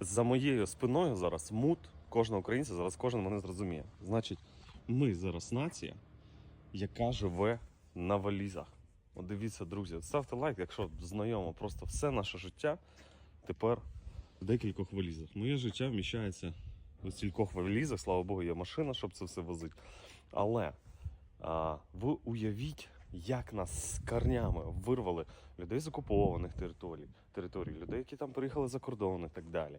за моєю спиною зараз мут кожного українця, зараз кожен мене зрозуміє. Значить, ми зараз нація, яка живе на валізах. От дивіться, друзі, ставте лайк, якщо знайомо, просто все наше життя тепер в декількох валізах. Моє життя вміщається у стількох валізах, слава Богу, є машина, щоб це все возити. Але а, ви уявіть, як нас з корнями вирвали людей з окупованих територій, територій, людей, які там приїхали за кордон і так далі.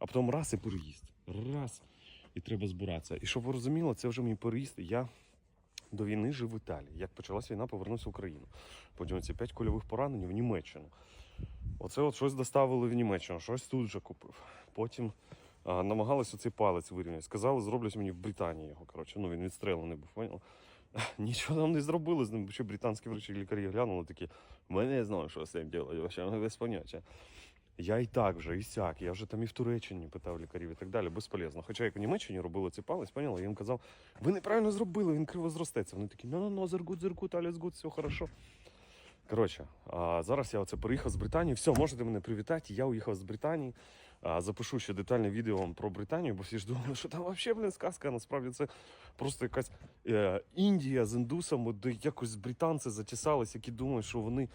А потім раз і переїзд. Раз. І треба збиратися. І щоб ви розуміли, це вже мій переїзд. Я до війни жив в Італії. Як почалася війна, повернувся в Україну. Потім ці п'ять кульових поранень в Німеччину. Оце от щось доставили в Німеччину, щось тут вже купив. Потім а, намагалися цей палець вирівняти. Сказали, зроблять мені в Британії його. Коротше, ну він відстрелений був, поняв? Нічого там не зробили з ним, бо британські врачі лікарі глянули такі, ми не знаємо, що з цим робити, вообще без поняття. Я і так вже, і сяк, я вже там і в Туреччині питав лікарів і так далі, безполезно. Хоча як в Німеччині робили ці палець, поняла, я їм казав, ви неправильно зробили, він криво зростеться. Вони такі, ну ну ну зергут, зергут, аліс гуд, все хорошо. Коротше, а зараз я оце приїхав з Британії. Все, можете мене привітати. Я уїхав з Британії. Запишу ще детальне відео вам про Британію, бо всі ж думали, що там взагалі, блін, сказка. Насправді це просто якась е, Індія з індусами, де якось британці затісались, які думають, що вони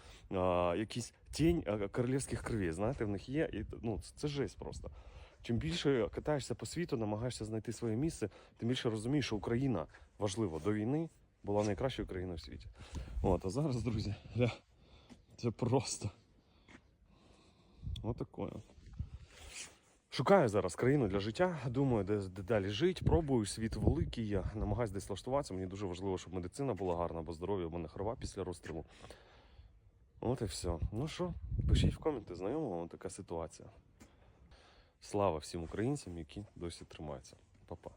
якісь тінь королівських кровей. Знаєте, в них є. І, ну, це, жесть просто. Чим більше катаєшся по світу, намагаєшся знайти своє місце, тим більше розумієш, що Україна важливо до війни була найкращою країною в світі. От, а зараз, друзі, це просто. Отакое. Шукаю зараз країну для життя. Думаю, де, де далі жити. Пробую світ великий. Я намагаюся десь влаштуватися. Мені дуже важливо, щоб медицина була гарна, бо здоров'я в мене хрова після розстрілу. От і все. Ну що, пишіть в коменти, знайома вам така ситуація. Слава всім українцям, які досі тримаються. Па-па.